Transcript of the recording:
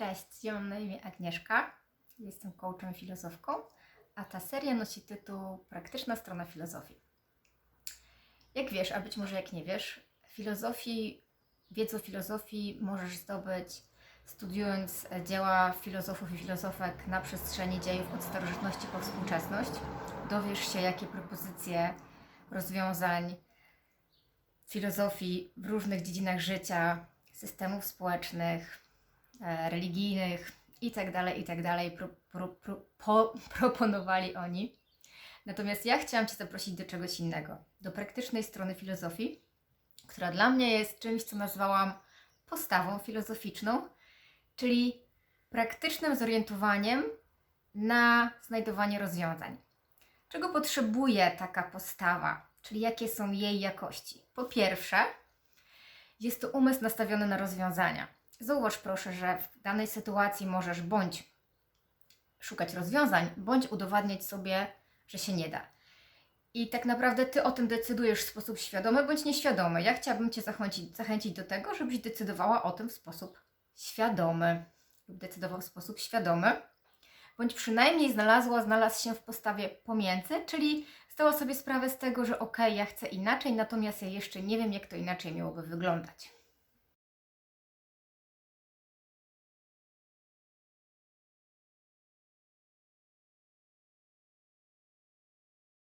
Cześć, ja mam na imię Agnieszka, jestem coachem filozofką, a ta seria nosi tytuł Praktyczna strona filozofii. Jak wiesz, a być może jak nie wiesz, filozofii, wiedzę o filozofii możesz zdobyć studiując dzieła filozofów i filozofek na przestrzeni dziejów od starożytności po współczesność. Dowiesz się, jakie propozycje rozwiązań filozofii w różnych dziedzinach życia, systemów społecznych, religijnych itd., itd. Pro, pro, pro, po, proponowali oni. Natomiast ja chciałam Cię zaprosić do czegoś innego, do praktycznej strony filozofii, która dla mnie jest czymś, co nazwałam postawą filozoficzną, czyli praktycznym zorientowaniem na znajdowanie rozwiązań. Czego potrzebuje taka postawa, czyli jakie są jej jakości? Po pierwsze, jest to umysł nastawiony na rozwiązania. Zauważ proszę, że w danej sytuacji możesz bądź szukać rozwiązań, bądź udowadniać sobie, że się nie da. I tak naprawdę ty o tym decydujesz w sposób świadomy bądź nieświadomy. Ja chciałabym Cię zachęcić, zachęcić do tego, żebyś decydowała o tym w sposób świadomy lub decydował w sposób świadomy, bądź przynajmniej znalazła, znalazł się w postawie pomiędzy, czyli zdała sobie sprawę z tego, że okej, ja chcę inaczej, natomiast ja jeszcze nie wiem, jak to inaczej miałoby wyglądać.